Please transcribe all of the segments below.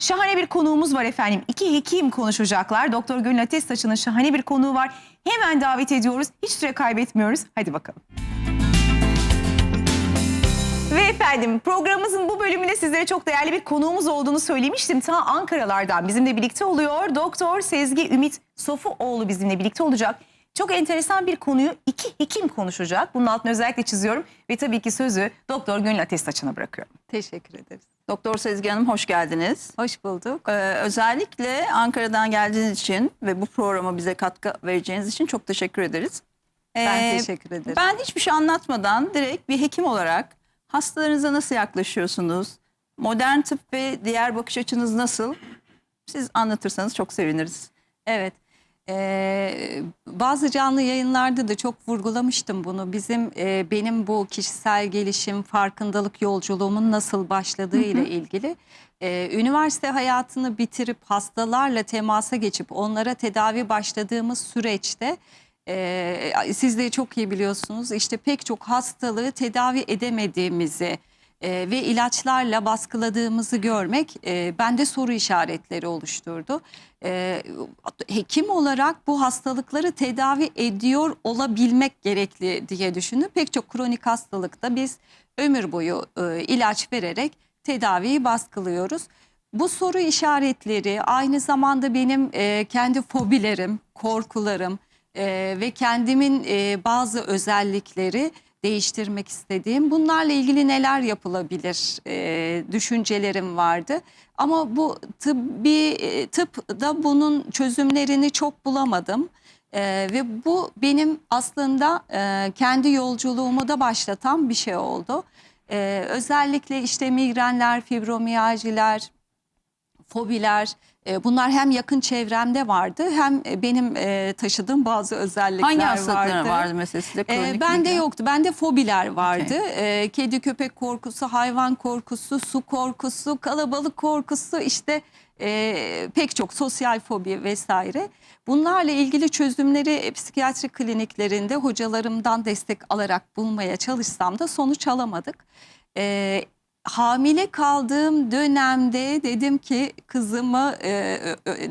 Şahane bir konuğumuz var efendim. İki hekim konuşacaklar. Doktor Gönül Atestaş'ın şahane bir konuğu var. Hemen davet ediyoruz. Hiç süre kaybetmiyoruz. Hadi bakalım. Ve efendim programımızın bu bölümünde sizlere çok değerli bir konuğumuz olduğunu söylemiştim. Ta Ankaralardan bizimle birlikte oluyor. Doktor Sezgi Ümit Sofuoğlu bizimle birlikte olacak. Çok enteresan bir konuyu iki hekim konuşacak. Bunun altını özellikle çiziyorum. Ve tabii ki sözü Doktor Gönül Atestaş'ına bırakıyorum. Teşekkür ederiz. Doktor Sezgi Hanım hoş geldiniz. Hoş bulduk. Ee, özellikle Ankara'dan geldiğiniz için ve bu programa bize katkı vereceğiniz için çok teşekkür ederiz. Ben Ee, teşekkür ederim. Ben hiçbir şey anlatmadan direkt bir hekim olarak hastalarınıza nasıl yaklaşıyorsunuz? Modern tıp ve diğer bakış açınız nasıl? Siz anlatırsanız çok seviniriz. Evet. Ee, bazı canlı yayınlarda da çok vurgulamıştım bunu. Bizim e, benim bu kişisel gelişim, farkındalık yolculuğumun nasıl başladığı ile ilgili. Ee, üniversite hayatını bitirip hastalarla temasa geçip onlara tedavi başladığımız süreçte e, siz de çok iyi biliyorsunuz işte pek çok hastalığı tedavi edemediğimizi e, ve ilaçlarla baskıladığımızı görmek e, bende soru işaretleri oluşturdu. E, hekim olarak bu hastalıkları tedavi ediyor olabilmek gerekli diye düşündüm. Pek çok kronik hastalıkta biz ömür boyu e, ilaç vererek tedaviyi baskılıyoruz. Bu soru işaretleri aynı zamanda benim e, kendi fobilerim, korkularım e, ve kendimin e, bazı özellikleri değiştirmek istediğim bunlarla ilgili neler yapılabilir e, düşüncelerim vardı. Ama bu tıbbi e, tıpta bunun çözümlerini çok bulamadım. E, ve bu benim aslında e, kendi yolculuğumu da başlatan bir şey oldu. E, özellikle işte migrenler, fibromiyaljiler, fobiler bunlar hem yakın çevremde vardı hem e, benim e, taşıdığım bazı özellikler Hangi hastalıklar vardı. vardı mesela sizde? E, Kronik bende migren? yoktu. Bende fobiler vardı. E, kedi köpek korkusu, hayvan korkusu, su korkusu, kalabalık korkusu işte e, pek çok sosyal fobi vesaire. Bunlarla ilgili çözümleri e, psikiyatri kliniklerinde hocalarımdan destek alarak bulmaya çalışsam da sonuç alamadık. E, hamile kaldığım dönemde dedim ki kızımı e,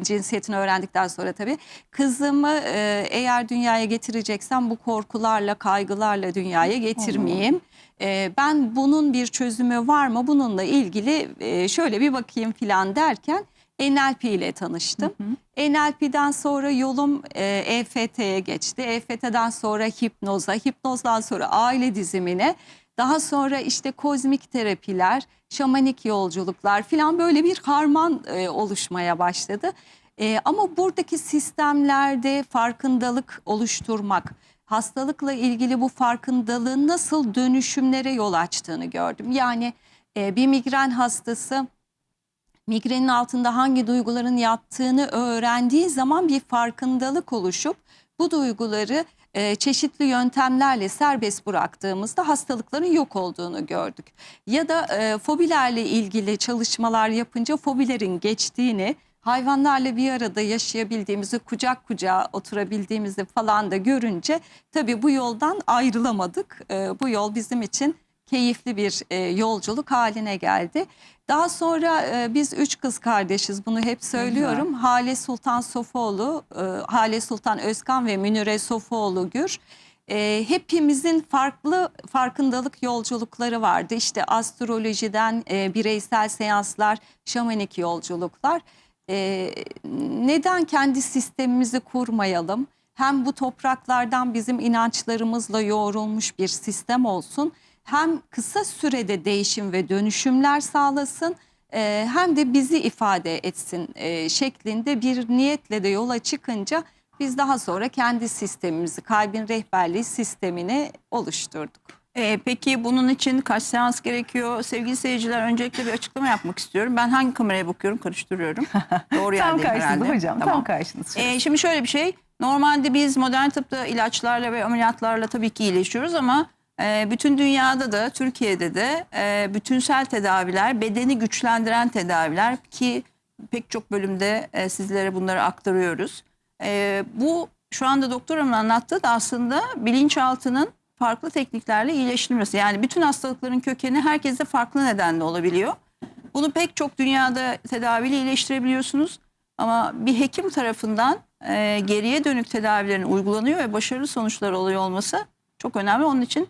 cinsiyetini öğrendikten sonra tabii kızımı e, eğer dünyaya getireceksem bu korkularla kaygılarla dünyaya getirmeyeyim. E, ben bunun bir çözümü var mı bununla ilgili e, şöyle bir bakayım filan derken NLP ile tanıştım. NLP'den sonra yolum e, EFT'ye geçti. EFT'den sonra hipnoza, hipnozdan sonra aile dizimine, daha sonra işte kozmik terapiler, şamanik yolculuklar filan böyle bir harman e, oluşmaya başladı. E, ama buradaki sistemlerde farkındalık oluşturmak, hastalıkla ilgili bu farkındalığın nasıl dönüşümlere yol açtığını gördüm. Yani e, bir migren hastası migrenin altında hangi duyguların yattığını öğrendiği zaman bir farkındalık oluşup bu duyguları e, çeşitli yöntemlerle serbest bıraktığımızda hastalıkların yok olduğunu gördük. Ya da e, fobilerle ilgili çalışmalar yapınca fobilerin geçtiğini, hayvanlarla bir arada yaşayabildiğimizi, kucak kucağa oturabildiğimizi falan da görünce tabii bu yoldan ayrılamadık. E, bu yol bizim için keyifli bir e, yolculuk haline geldi. Daha sonra e, biz üç kız kardeşiz bunu hep söylüyorum. Hale Sultan Sofoğlu, e, Hale Sultan Özkan ve Münire Sofoğlu Gür. E, hepimizin farklı farkındalık yolculukları vardı. İşte astrolojiden e, bireysel seanslar, şamanik yolculuklar. E, neden kendi sistemimizi kurmayalım? Hem bu topraklardan bizim inançlarımızla yoğrulmuş bir sistem olsun hem kısa sürede değişim ve dönüşümler sağlasın e, hem de bizi ifade etsin e, şeklinde bir niyetle de yola çıkınca biz daha sonra kendi sistemimizi kalbin rehberliği sistemini oluşturduk. Ee, peki bunun için kaç seans gerekiyor? Sevgili seyirciler öncelikle bir açıklama yapmak istiyorum. Ben hangi kameraya bakıyorum karıştırıyorum. Doğru Tam yerdeyim karşınızda herhalde. hocam. Tam karşınızda. Ee, şimdi şöyle bir şey. Normalde biz modern tıpta ilaçlarla ve ameliyatlarla tabii ki iyileşiyoruz ama bütün dünyada da Türkiye'de de e, bütünsel tedaviler, bedeni güçlendiren tedaviler ki pek çok bölümde e, sizlere bunları aktarıyoruz. E, bu şu anda doktorumun anlattığı da aslında bilinçaltının farklı tekniklerle iyileştirilmesi. Yani bütün hastalıkların kökeni herkeste farklı nedenle olabiliyor. Bunu pek çok dünyada tedaviyle iyileştirebiliyorsunuz. Ama bir hekim tarafından e, geriye dönük tedavilerin uygulanıyor ve başarılı sonuçlar oluyor olması çok önemli. Onun için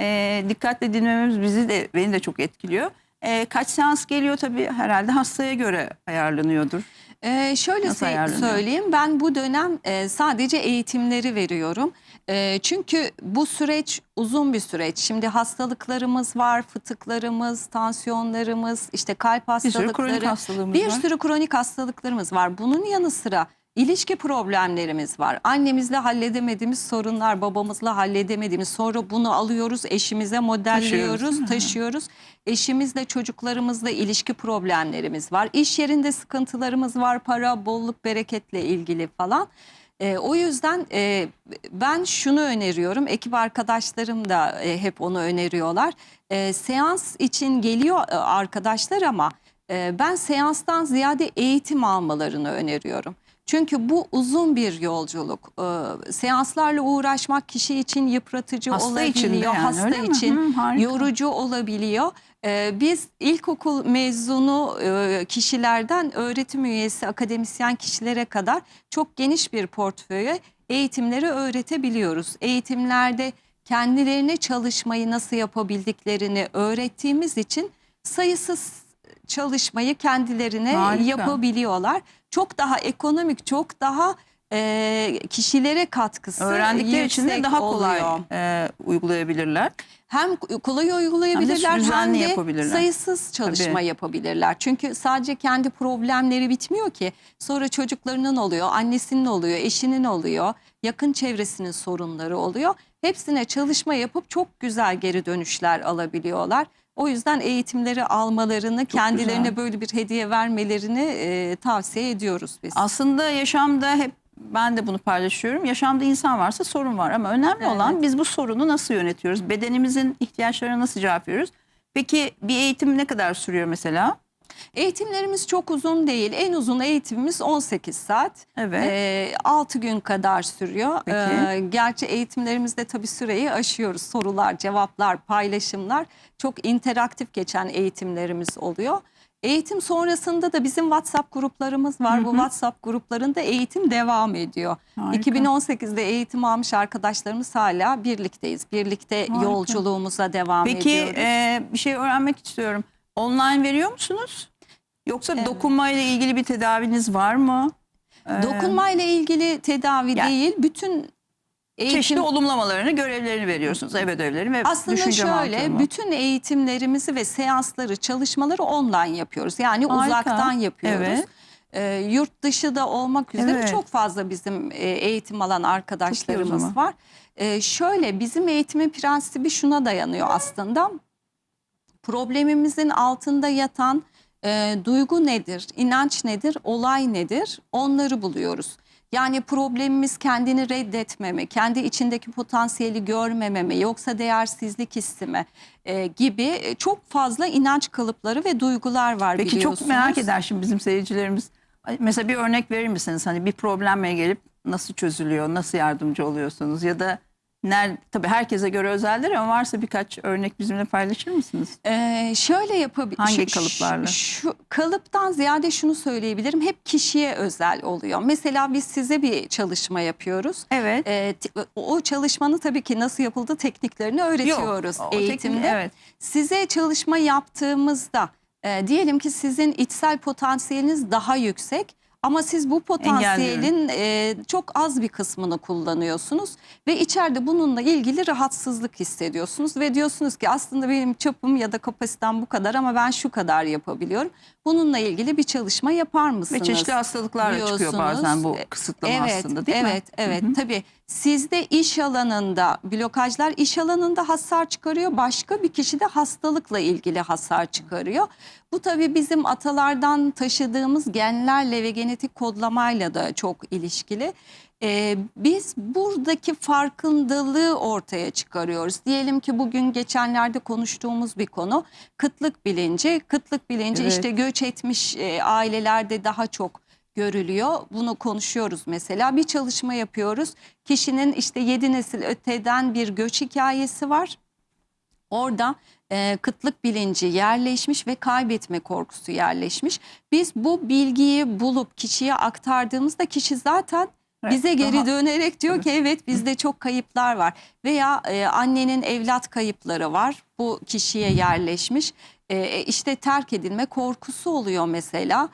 e, dikkatle dinlememiz bizi de beni de çok etkiliyor. E, kaç seans geliyor tabii herhalde hastaya göre ayarlanıyordur. Ee, şöyle Nasıl ayarlanıyor? söyleyeyim ben bu dönem e, sadece eğitimleri veriyorum. E, çünkü bu süreç uzun bir süreç. Şimdi hastalıklarımız var, fıtıklarımız, tansiyonlarımız, işte kalp Bir sürü kronik hastalıkları, hastalığımız bir var. sürü kronik hastalıklarımız var. Bunun yanı sıra ilişki problemlerimiz var. Annemizle halledemediğimiz sorunlar, babamızla halledemediğimiz. Sonra bunu alıyoruz, eşimize modelliyoruz, mi? taşıyoruz. Eşimizle, çocuklarımızla ilişki problemlerimiz var. İş yerinde sıkıntılarımız var, para, bolluk, bereketle ilgili falan. Ee, o yüzden e, ben şunu öneriyorum, ekip arkadaşlarım da e, hep onu öneriyorlar. E, seans için geliyor e, arkadaşlar ama e, ben seanstan ziyade eğitim almalarını öneriyorum. Çünkü bu uzun bir yolculuk. Ee, seanslarla uğraşmak kişi için yıpratıcı Hasta için olabiliyor. yani, hasta için Hı, yorucu olabiliyor. Ee, biz ilkokul mezunu e, kişilerden öğretim üyesi, akademisyen kişilere kadar çok geniş bir portföye eğitimleri öğretebiliyoruz. Eğitimlerde kendilerine çalışmayı nasıl yapabildiklerini öğrettiğimiz için sayısız çalışmayı kendilerine Harika. yapabiliyorlar. Çok daha ekonomik, çok daha e, kişilere katkısı Öğrendikleri için de daha kolay oluyor. e, uygulayabilirler. Hem kolay uygulayabilirler hem de yapabilirler. sayısız çalışma Tabii. yapabilirler. Çünkü sadece kendi problemleri bitmiyor ki. Sonra çocuklarının oluyor, annesinin oluyor, eşinin oluyor, yakın çevresinin sorunları oluyor. Hepsine çalışma yapıp çok güzel geri dönüşler alabiliyorlar. O yüzden eğitimleri almalarını, kendilerine güzel. böyle bir hediye vermelerini e, tavsiye ediyoruz biz. Aslında yaşamda hep ben de bunu paylaşıyorum. Yaşamda insan varsa sorun var ama önemli Evet. olan biz bu sorunu nasıl yönetiyoruz? Bedenimizin ihtiyaçlarına nasıl cevap veriyoruz? Peki bir eğitim ne kadar sürüyor mesela? Eğitimlerimiz çok uzun değil. En uzun eğitimimiz 18 saat. Evet. Ee, 6 gün kadar sürüyor. Peki. Ee, gerçi eğitimlerimizde tabii süreyi aşıyoruz. Sorular, cevaplar, paylaşımlar çok interaktif geçen eğitimlerimiz oluyor. Eğitim sonrasında da bizim WhatsApp gruplarımız var. Bu WhatsApp gruplarında eğitim devam ediyor. Harika. 2018'de eğitim almış arkadaşlarımız hala birlikteyiz. Birlikte Harika. yolculuğumuza devam Peki ediyoruz. e, bir şey öğrenmek istiyorum. Online veriyor musunuz? Yoksa Evet. dokunma ile ilgili bir tedaviniz var mı? E, Dokunma ile ilgili tedavi Yani- değil, bütün eğitim Çeşitli olumlamalarını, görevlerini veriyorsunuz. Ev ödevlerini ve aslında şöyle mantığını. bütün eğitimlerimizi ve seansları, çalışmaları online yapıyoruz. Yani Harika. uzaktan yapıyoruz. Evet. Ee, yurt dışı da olmak üzere Evet. çok fazla bizim e, eğitim alan arkadaşlarımız var. Ee, şöyle bizim eğitimin prensibi şuna dayanıyor aslında. Problemimizin altında yatan e, duygu nedir, inanç nedir, olay nedir onları buluyoruz. Yani problemimiz kendini reddetmeme, kendi içindeki potansiyeli görmememe, yoksa değersizlik hissi mi e, gibi e, çok fazla inanç kalıpları ve duygular var Peki biliyorsunuz. çok merak eder şimdi bizim seyircilerimiz. Mesela bir örnek verir misiniz? Hani bir problemle gelip nasıl çözülüyor, nasıl yardımcı oluyorsunuz? Ya da ner, tabii herkese göre özeldir ama varsa birkaç örnek bizimle paylaşır mısınız? Ee, şöyle yapabilir. Hangi kalıplarla? Şu, kalıptan ziyade şunu söyleyebilirim. Hep kişiye özel oluyor. Mesela biz size bir çalışma yapıyoruz. Evet. Ee, o çalışmanın tabii ki nasıl yapıldığı tekniklerini öğretiyoruz teknik- eğitimde. evet. Size çalışma yaptığımızda e, diyelim ki sizin içsel potansiyeliniz daha yüksek ama siz bu potansiyelin e, çok az bir kısmını kullanıyorsunuz ve içeride bununla ilgili rahatsızlık hissediyorsunuz ve diyorsunuz ki aslında benim çapım ya da kapasitem bu kadar ama ben şu kadar yapabiliyorum. Bununla ilgili bir çalışma yapar mısınız? Ve çeşitli hastalıklarla çıkıyor bazen bu kısıtlama evet, aslında değil mi? evet, Evet, Tabii sizde iş alanında blokajlar iş alanında hasar çıkarıyor. Başka bir kişi de hastalıkla ilgili hasar çıkarıyor. Bu tabii bizim atalardan taşıdığımız genlerle ve genetik kodlamayla da çok ilişkili. Ee, biz buradaki farkındalığı ortaya çıkarıyoruz. Diyelim ki bugün geçenlerde konuştuğumuz bir konu kıtlık bilinci. Kıtlık bilinci Evet. işte göç etmiş e, ailelerde daha çok görülüyor. Bunu konuşuyoruz mesela. Bir çalışma yapıyoruz. Kişinin işte yedi nesil öteden bir göç hikayesi var. Orada e, kıtlık bilinci yerleşmiş ve kaybetme korkusu yerleşmiş. Biz bu bilgiyi bulup kişiye aktardığımızda kişi zaten Evet, bize geri daha- dönerek diyor ki evet bizde çok kayıplar var veya e, annenin evlat kayıpları var bu kişiye yerleşmiş e, işte terk edilme korkusu oluyor mesela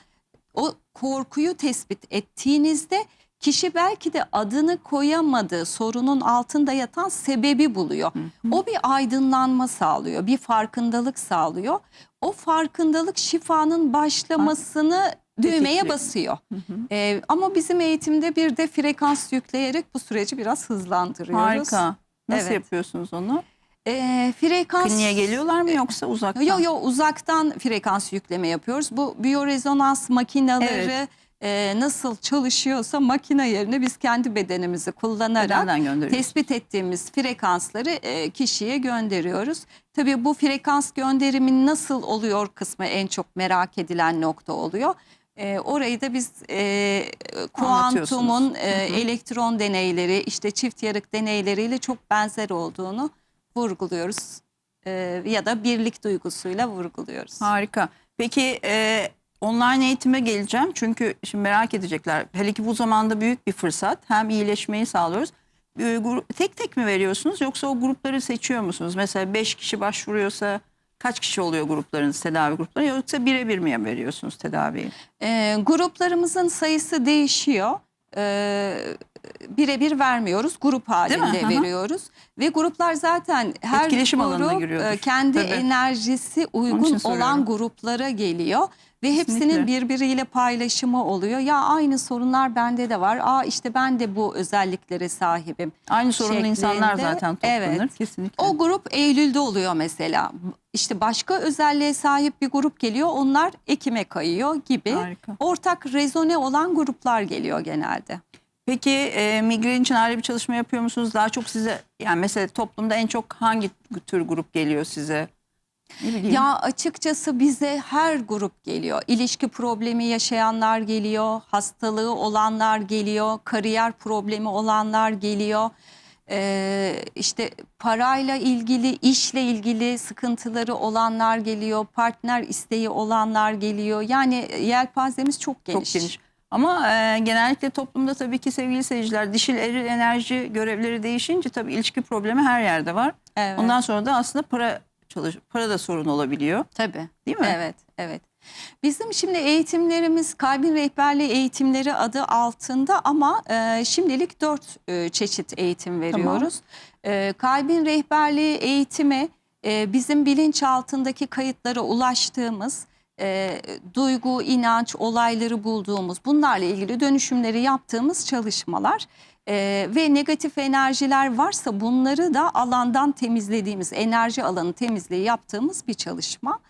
o korkuyu tespit ettiğinizde kişi belki de adını koyamadığı sorunun altında yatan sebebi buluyor. O bir aydınlanma sağlıyor, bir farkındalık sağlıyor. O farkındalık şifanın başlamasını düğmeye basıyor. Ee, ama bizim eğitimde bir de frekans yükleyerek bu süreci biraz hızlandırıyoruz. Harika. Nasıl Evet. yapıyorsunuz onu? Ee, frekans Kliniğe geliyorlar mı yoksa uzaktan? Yok yok uzaktan frekans yükleme yapıyoruz. Bu biyorezonans makineleri Evet. e, nasıl çalışıyorsa makine yerine biz kendi bedenimizi kullanarak tespit ettiğimiz frekansları e, kişiye gönderiyoruz. Tabii bu frekans gönderimi nasıl oluyor kısmı en çok merak edilen nokta oluyor. E, orayı da biz e, kuantumun e, elektron deneyleri işte çift yarık deneyleriyle çok benzer olduğunu vurguluyoruz. E, ya da birlik duygusuyla vurguluyoruz. Harika. Peki e, online eğitime geleceğim. Çünkü şimdi merak edecekler. Hele ki bu zamanda büyük bir fırsat. Hem iyileşmeyi sağlıyoruz. E, tek tek mi veriyorsunuz yoksa o grupları seçiyor musunuz? Mesela 5 kişi başvuruyorsa kaç kişi oluyor gruplarınız, tedavi grupları yoksa birebir mi veriyorsunuz tedaviyi? E, gruplarımızın sayısı değişiyor. E, birebir vermiyoruz, grup halinde veriyoruz. Ve gruplar zaten her Etkileşim alanına grup giriyordur. e, kendi Tabii. enerjisi uygun soruyorum. olan gruplara geliyor. Ve hepsinin Kesinlikle. birbiriyle paylaşımı oluyor. Ya aynı sorunlar bende de var. Aa işte ben de bu özelliklere sahibim. Aynı sorunlu insanlar Şeklinde, zaten toplanır. evet. Kesinlikle. O grup Eylül'de oluyor mesela. İşte başka özelliğe sahip bir grup geliyor. Onlar Ekim'e kayıyor gibi. Harika. Ortak rezone olan gruplar geliyor genelde. Peki e, migren için ayrı bir çalışma yapıyor musunuz? Daha çok size yani mesela toplumda en çok hangi tür grup geliyor size? Ya açıkçası bize her grup geliyor. İlişki problemi yaşayanlar geliyor, hastalığı olanlar geliyor, kariyer problemi olanlar geliyor. Ee, işte parayla ilgili, işle ilgili sıkıntıları olanlar geliyor, partner isteği olanlar geliyor. Yani yelpazemiz çok geniş. Çok geniş. Ama e, genellikle toplumda tabii ki sevgili seyirciler dişil eril enerji görevleri değişince tabii ilişki problemi her yerde var. Evet. Ondan sonra da aslında para çalış para da sorun olabiliyor. Tabii. Değil mi? Evet, evet. Bizim şimdi eğitimlerimiz kalbin rehberliği eğitimleri adı altında ama e, şimdilik dört e, çeşit eğitim veriyoruz. E, kalbin rehberliği eğitimi e, bizim bilinçaltındaki kayıtlara ulaştığımız e, duygu, inanç, olayları bulduğumuz bunlarla ilgili dönüşümleri yaptığımız çalışmalar. E, ve negatif enerjiler varsa bunları da alandan temizlediğimiz enerji alanı temizliği yaptığımız bir çalışma.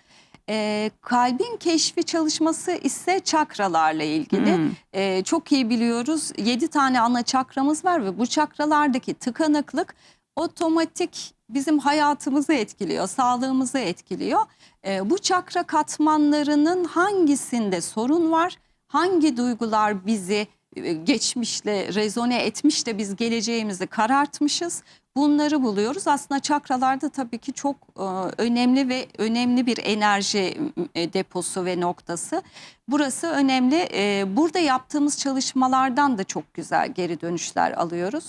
E, kalbin keşfi çalışması ise çakralarla ilgili. Hmm. E, çok iyi biliyoruz 7 tane ana çakramız var ve bu çakralardaki tıkanıklık otomatik bizim hayatımızı etkiliyor, sağlığımızı etkiliyor. E, bu çakra katmanlarının hangisinde sorun var, hangi duygular bizi geçmişle rezone etmiş de biz geleceğimizi karartmışız. Bunları buluyoruz. Aslında çakralarda tabii ki çok e, önemli ve önemli bir enerji e, deposu ve noktası. Burası önemli. E, burada yaptığımız çalışmalardan da çok güzel geri dönüşler alıyoruz.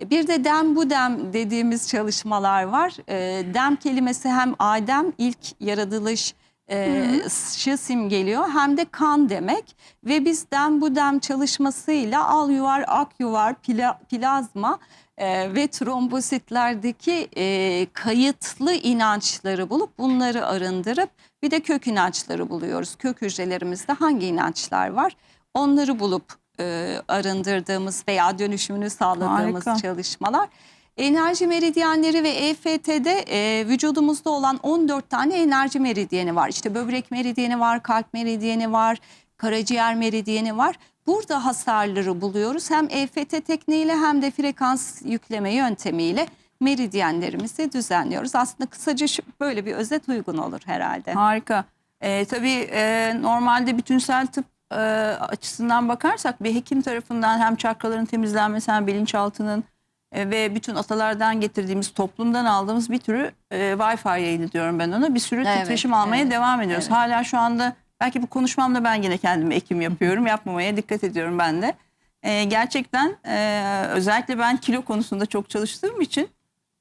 E, Bir de dem bu dem dediğimiz çalışmalar var. E, dem kelimesi hem Adem ilk yaratılış e, şı simgeliyor hem de kan demek ve biz dem bu dem çalışmasıyla al yuvar ak yuvar pla, plazma e, ve trombositlerdeki e, kayıtlı inançları bulup bunları arındırıp bir de kök inançları buluyoruz. Kök hücrelerimizde hangi inançlar var onları bulup e, arındırdığımız veya dönüşümünü sağladığımız Harika. çalışmalar. Enerji meridyenleri ve EFT'de e, vücudumuzda olan 14 tane enerji meridyeni var. İşte böbrek meridyeni var, kalp meridyeni var, karaciğer meridyeni var. Burada hasarları buluyoruz. Hem EFT tekniğiyle hem de frekans yükleme yöntemiyle meridyenlerimizi düzenliyoruz. Aslında kısaca böyle bir özet uygun olur herhalde. Harika. Ee, tabii e, normalde bütünsel tıp e, açısından bakarsak bir hekim tarafından hem çakraların temizlenmesi hem bilinçaltının e, ve bütün atalardan getirdiğimiz toplumdan aldığımız bir türü e, Wi-Fi yayını diyorum ben ona. Bir sürü Evet, titreşim almaya evet, devam ediyoruz. evet. Hala şu anda belki bu konuşmamda ben yine kendime ekim yapıyorum. Yapmamaya dikkat ediyorum ben de. E, gerçekten e, özellikle ben kilo konusunda çok çalıştığım için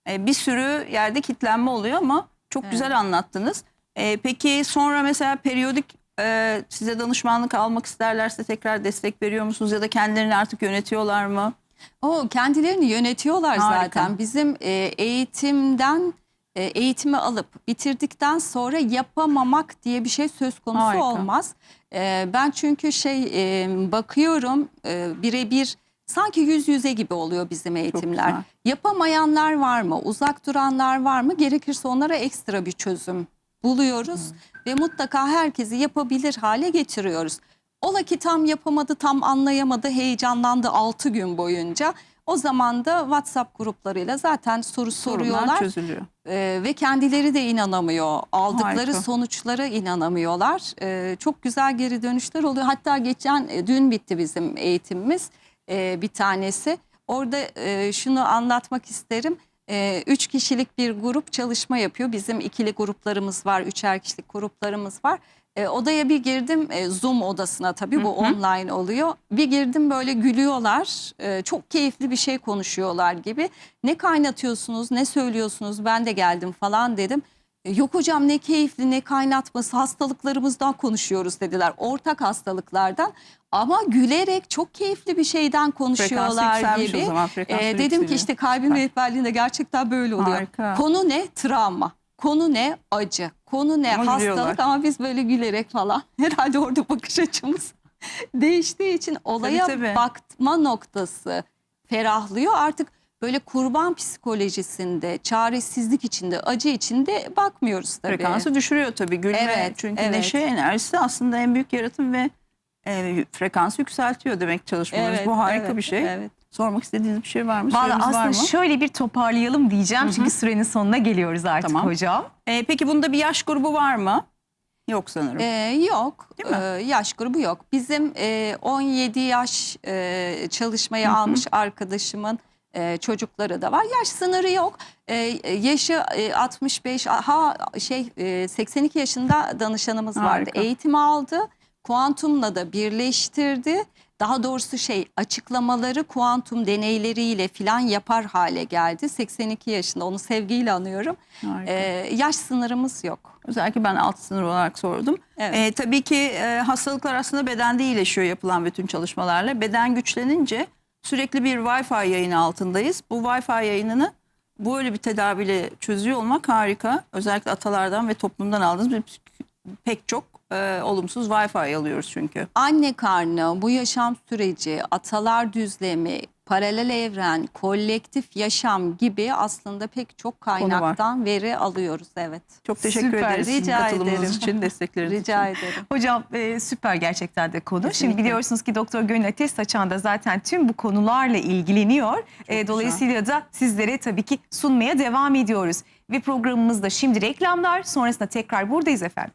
e, bir sürü yerde kitlenme oluyor ama çok güzel anlattınız. E, peki sonra mesela periyodik e, size danışmanlık almak isterlerse tekrar destek veriyor musunuz ya da kendilerini artık yönetiyorlar mı? O kendilerini yönetiyorlar Harika. zaten. Bizim e, eğitimden e, eğitimi alıp bitirdikten sonra yapamamak diye bir şey söz konusu Harika. olmaz. E, ben çünkü şey e, bakıyorum e, birebir sanki yüz yüze gibi oluyor bizim eğitimler. Yapamayanlar var mı? Uzak duranlar var mı? Gerekirse onlara ekstra bir çözüm buluyoruz ve mutlaka herkesi yapabilir hale getiriyoruz. Ola ki tam yapamadı, tam anlayamadı, heyecanlandı 6 gün boyunca. O zaman da WhatsApp gruplarıyla zaten soru Sorunlar soruyorlar çözülüyor. Ee, ve kendileri de inanamıyor. Aldıkları Harika. sonuçlara inanamıyorlar. Ee, çok güzel geri dönüşler oluyor. Hatta geçen e, dün bitti bizim eğitimimiz e, bir tanesi. Orada e, şunu anlatmak isterim. E, üç kişilik bir grup çalışma yapıyor. Bizim ikili gruplarımız var, üçer kişilik gruplarımız var. E, odaya bir girdim e, Zoom odasına tabii bu online oluyor. Bir girdim böyle gülüyorlar. E, çok keyifli bir şey konuşuyorlar gibi. Ne kaynatıyorsunuz, ne söylüyorsunuz? Ben de geldim falan dedim. Yok hocam ne keyifli ne kaynatması hastalıklarımızdan konuşuyoruz dediler. Ortak hastalıklardan ama gülerek çok keyifli bir şeyden konuşuyorlar gibi. o zaman, frekansı E, dedim ki işte kalbin rehberliğinde gerçekten böyle oluyor. Harika. Konu ne? Travma. Konu ne? Acı. Konu ne? Ama gülüyorlar. Hastalık ama biz böyle gülerek falan. Herhalde orada bakış açımız değiştiği için olaya tabii. bakma noktası ferahlıyor. Artık böyle kurban psikolojisinde, çaresizlik içinde, acı içinde bakmıyoruz tabii. Frekansı düşürüyor tabii. Gülme Evet, çünkü evet. neşe enerjisi aslında en büyük yaratım ve e, frekansı yükseltiyor demek çalışmalarınız. Evet, Bu harika evet, bir şey. Evet. Sormak istediğiniz bir şey var mı? Valla Süremiz var aslında mı? şöyle bir toparlayalım diyeceğim. Çünkü sürenin sonuna geliyoruz artık Tamam. hocam. E, peki bunda bir yaş grubu var mı? Yok sanırım. Ee, yok. Değil mi? Ee, yaş grubu yok. Bizim e, 17 yaş e, çalışmaya almış arkadaşımın e, çocukları da var. Yaş sınırı yok. E, yaşı e, 65 ha şey e, 82 yaşında danışanımız vardı. Harika. Eğitim aldı. Kuantumla da birleştirdi. Daha doğrusu şey açıklamaları kuantum deneyleriyle filan yapar hale geldi. 82 yaşında onu sevgiyle anıyorum. Harika. Ee, yaş sınırımız yok. Özellikle ben alt sınır olarak sordum. Evet. E, tabii ki e, hastalıklar aslında bedende iyileşiyor yapılan bütün çalışmalarla. Beden güçlenince sürekli bir Wi-Fi yayını altındayız. Bu Wi-Fi yayınını böyle bir tedaviyle çözüyor olmak harika. Özellikle atalardan ve toplumdan aldığımız bir, pek çok e, olumsuz Wi-Fi alıyoruz çünkü. anne karnı, bu yaşam süreci, atalar düzlemi, paralel evren, kolektif yaşam gibi aslında pek çok kaynaktan veri alıyoruz. Evet. Çok teşekkür Süper, ederiz rica katılımınız ederim. için, destekleriniz Rica için. ederim. Hocam e, süper gerçekten de konu. Şimdi Kesinlikle. biliyorsunuz ki Doktor Gönül Ateş Saçan da zaten tüm bu konularla ilgileniyor. E, dolayısıyla da sizlere tabii ki sunmaya devam ediyoruz. Ve programımızda şimdi reklamlar sonrasında tekrar buradayız efendim.